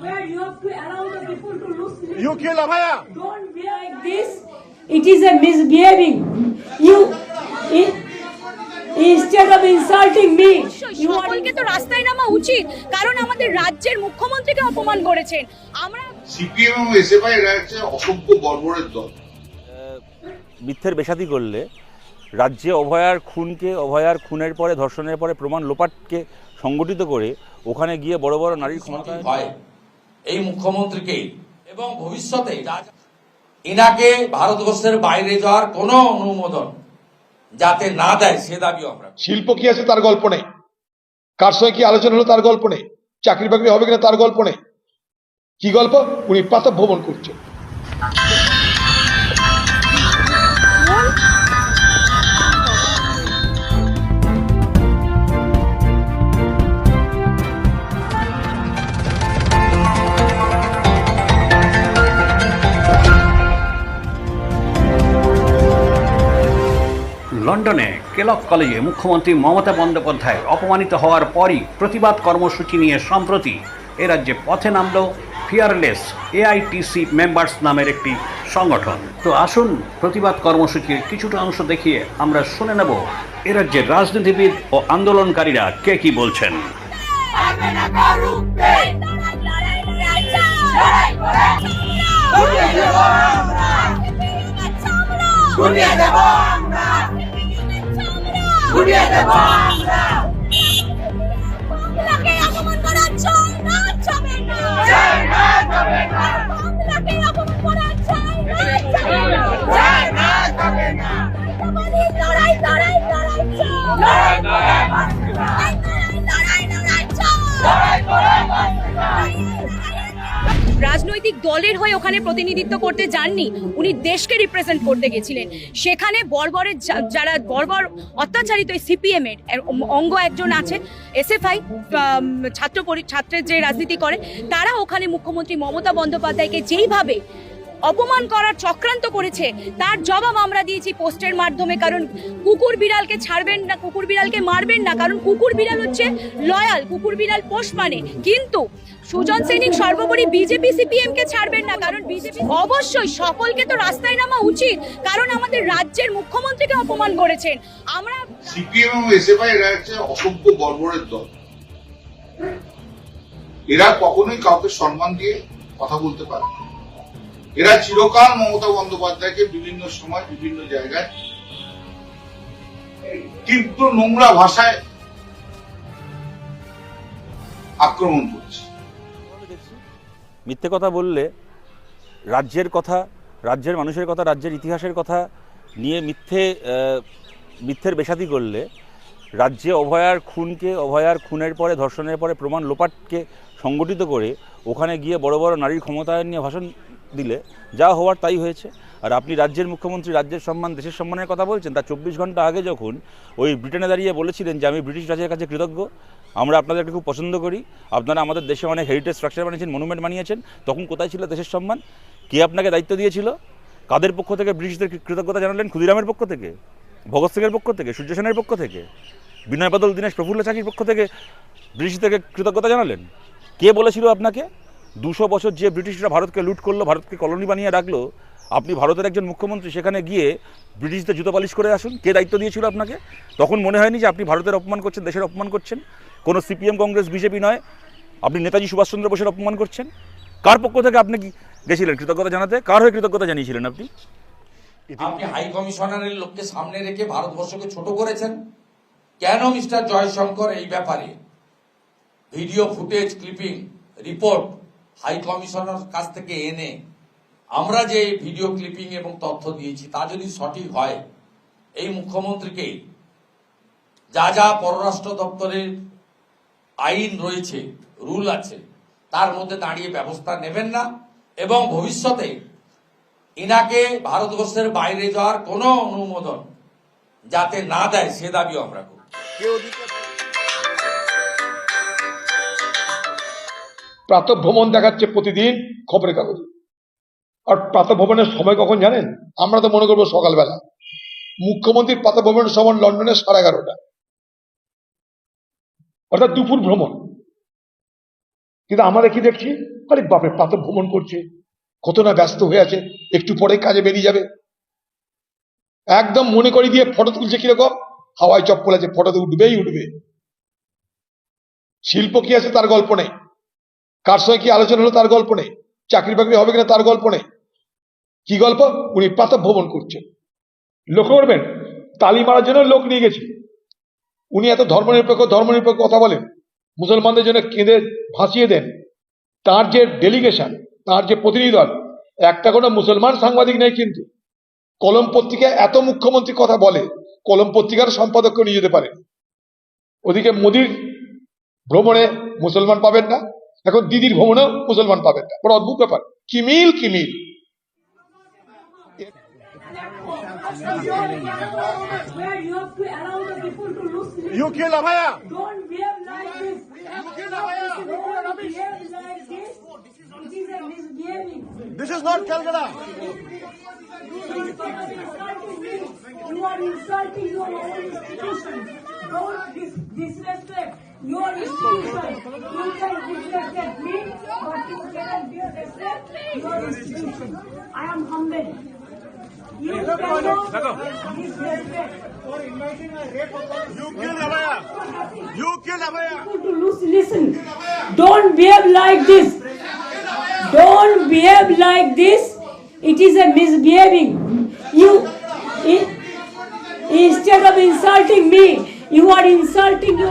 where you have to allow the people to lose sleep. You kill Abhaya. Don't be like this. It is a misbehaving. You, i- instead of insulting me, you are সকলকে তো রাস্তায় নামা উচিত কারণ আমাদের রাজ্যের মুখ্যমন্ত্রীকে অপমান করেছেন আমরা সিপিএম এবং এসএফআই হচ্ছে অসভ্য বর্বরের দল মিথ্যের বেসাদি করলে রাজ্যে অভয়ার খুনকে অভয়ার খুনের পরে ধর্ষণের পরে প্রমাণ লোপাটকে সংগঠিত করে ওখানে গিয়ে বড় বড় নারীর ক্ষমতা হয় এই মুখ্যমন্ত্রীকে এবং ভবিষ্যতে ইনাকে ভারতবর্ষের বাইরে যাওয়ার কোনো অনুমোদন যাতে না দেয় সে দাবিও আমরা শিল্প কি আছে তার গল্প নেই? কার সঙ্গে কি আলোচনা হলো তার গল্প নেই? চাকরি বাকরি হবে কিনা তার গল্প নেই? কি গল্প? উনি প্রাতঃ ভ্রমণ করছেন লন্ডনে কেলক কলেজে মুখ্যমন্ত্রী মমতা বন্দ্যোপাধ্যায় অপমানিত হওয়ার পরই প্রতিবাদ কর্মসূচি নিয়ে সম্প্রতি এ রাজ্যে পথে নামল ফিয়ারলেস এআইটিসি মেম্বার্স নামের একটি সংগঠন তো আসুন প্রতিবাদ কর্মসূচির কিছুটা অংশ দেখিয়ে আমরা শুনে নেব এ রাজ্যের রাজনীতিবিদ ও আন্দোলনকারীরা কে কি বলছেন দেব আমরা ঘুরিয়ে দেব আমরা রাজনৈতিক দলের হয়ে ওখানে প্রতিনিধিত্ব করতে যাননি, উনি দেশকে রিপ্রেজেন্ট করতে গেছিলেন। সেখানে বর্বরের যারা বর্বর অত্যাচারিত সিপিএম এর অঙ্গ একজন আছে এসএফআই ছাত্র ছাত্রের যে রাজনীতি করে, তারা ওখানে মুখ্যমন্ত্রী মমতা বন্দ্যোপাধ্যায়কে যেইভাবে অপমান করার চক্রান্ত করেছে। তার জবাব আমরা দিয়েছি পোস্টের মাধ্যমে, কারণ কুকুর বিড়ালকে ছাড়বেন না, কুকুর বিড়ালকে মারবেন না, কারণ কুকুর বিড়াল হচ্ছে লয়াল কুকুর বিড়াল পোষ মানে। কিন্তু সুজন সৈনিক সর্বোপরি বিজেপি সিপিএম কে ছাড়বেন না, কারণ বিজেপি অবশ্যই সকলকে তো রাস্তায় নামা উচিত, কারণ আমাদের রাজ্যের মুখ্যমন্ত্রীকে অপমান করেছেন। আমরা সিপিএম এবং এসএফআই এরা হচ্ছে অসভ্য বর্বরের দল। এরা কখনোই কাউকে সম্মান দিয়ে কথা বলতে পারে না। এরা চিরকাল মমতা বন্দ্যোপাধ্যায়কে বিভিন্ন সময় বিভিন্ন জায়গায় তীব্র নোংরা ভাষায় আক্রমণ করছে। মিথ্যে কথা বললে রাজ্যের কথা, রাজ্যের মানুষের কথা, রাজ্যের ইতিহাসের কথা নিয়ে মিথ্যে মিথ্যের বেসাদি করলে রাজ্যে অভয়ার খুনকে, অভয়ার খুনের পরে, ধর্ষণের পরে প্রমাণ লোপাটকে সংগঠিত করে ওখানে গিয়ে বড় বড় নারীর ক্ষমতায়ন নিয়ে ভাষণ দিলে, যা হওয়ার তাই হয়েছে। আর আপনি রাজ্যের মুখ্যমন্ত্রী, রাজ্যের সম্মান, দেশের সম্মানের কথা বলছেন, তার চব্বিশ ঘণ্টা আগে যখন ওই ব্রিটেনে দাঁড়িয়ে বলেছিলেন যে, আমি ব্রিটিশ রাজের কাছে কৃতজ্ঞ, আমরা আপনাদেরকে খুব পছন্দ করি, আপনারা আমাদের দেশে অনেক হেরিটেজ স্ট্রাকচার বানিয়েছেন মনুমেন্ট বানিয়েছেন, তখন কোথায় ছিল দেশের সম্মান? কে আপনাকে দায়িত্ব দিয়েছিল? কাদের পক্ষ থেকে ব্রিটিশদের কৃতজ্ঞতা জানালেন? ক্ষুদিরামের পক্ষ থেকে? ভগৎ সিংয়ের পক্ষ থেকে? সূর্য সেনের পক্ষ থেকে? বিনয় বাদল, দীনেশ প্রফুল্ল চাকির পক্ষ থেকে ব্রিটিশদেরকে কৃতজ্ঞতা জানালেন? কে বলেছিল আপনাকে? দুশো বছর যে ব্রিটিশরা ভারতকে লুট করল, ভারতকে কলোনি বানিয়ে রাখল, আপনি ভারতের একজন মুখ্যমন্ত্রী সেখানে গিয়ে ব্রিটিশদের জুতো পালিশ করে আসুন। কে দায়িত্ব দিয়েছিল আপনাকে? তখন মনে হয়নি যে আপনি ভারতের অপমান করছেন, দেশের অপমান করছেন। কোনো সিপিএম, কংগ্রেস, বিজেপি নয়। আপনি নেতাজি সুভাষচন্দ্র বোসের অপমান করছেন। কার পক্ষ থেকে আপনি গেছিলেন? কৃতজ্ঞতা জানাতে? কার হয়ে কৃতজ্ঞতা জানিয়েছিলেন আপনি? আপনি হাই কমিশনারের লোককে সামনে রেখে ভারতবর্ষকে ছোট করেছেন। কেন মিস্টার জয়শঙ্কর এই ব্যাপারে? Video footage, clipping, report high commissioner কাছ থেকে এনে আমরা যে ভিডিও ক্লিপিং এবং তথ্য দিয়েছি, তা যদি সঠিক হয়, এই মুখ্যমন্ত্রীকে যা যা পররাষ্ট্র দপ্তরের আইন রয়েছে, রুল আছে, তার মধ্যে দাঁড়িয়ে ব্যবস্থা নেবেন না এবং ভবিষ্যতে ইনাকে ভারতবর্ষের বাইরে যাওয়ার কোনো অনুমোদন যাতে না দেয়, সে দাবিও আমরা করি প্রাতঃ ভ্রমণ দেখাচ্ছে প্রতিদিন খবরের কাগজে। আর প্রাতঃ ভ্রমণের সময় কখন জানেন? আমরা তো মনে করব সকালবেলা। মুখ্যমন্ত্রীর প্রাতঃ ভ্রমণের সময় লন্ডনে সাড়ে এগারোটা। অর্থাৎ দুপুর ভ্রমণ। কিন্তু আমরা কি দেখছি? আরে বাপরে প্রাতঃ ভ্রমণ করছে। কত না ব্যস্ত হয়ে আছে। একটু পরে কাজে বেরিয়ে যাবে। একদম মনে করি দিয়ে ফটো তুলছে কীরকম? হাওয়ায় চপ্পল আছে, ফটোতে উঠবেই উঠবে। শিল্প কি আছে তার গল্প নেই। কার সঙ্গে কি আলোচনা হলো তার গল্প নেই? চাকরি বাকরি হবে কিনা তার গল্প নেই? কি গল্প? উনি প্রাতঃ ভ্রমণ করছেন। লক্ষ্য করবেন, তালি মারার জন্য লোক নিয়ে গেছে। উনি এত ধর্মনিরপেক্ষ ধর্মনিরপেক্ষ কথা বলেন। মুসলমানদের জন্য কেঁদে ভাসিয়ে দেন। তার যে ডেলিগেশন তার যে প্রতিনিধি দল একটা কোনো মুসলমান সাংবাদিক নেই কিন্তু। কলম পত্রিকায় এত মুখ্যমন্ত্রী কথা বলে, কলম পত্রিকার সম্পাদককে নিয়ে যেতে পারে। ওদিকে মোদির ভ্রমণে মুসলমান পাবেন না। এখন দিদির ভ্রমণেও মুসলমান পাবেন না বড় অদ্ভুত ব্যাপার কিমিল কিমিল Where you have to allow the people to lose sleep. You kill Abhaya. Don't behave like this. Don't behave like this. It is a misbehaving. This is not Calcutta. You are insulting your own institution. Don't dis- Disrespect your institution. You can disrespect me, but you cannot disrespect your institution. I am humbled. You cannot disrespect. You kill Abhaya. You kill Abhaya. people to listen. Don't behave like this. Don't behave like this. It is a misbehaving. You, i- instead of insulting me, you are insulting your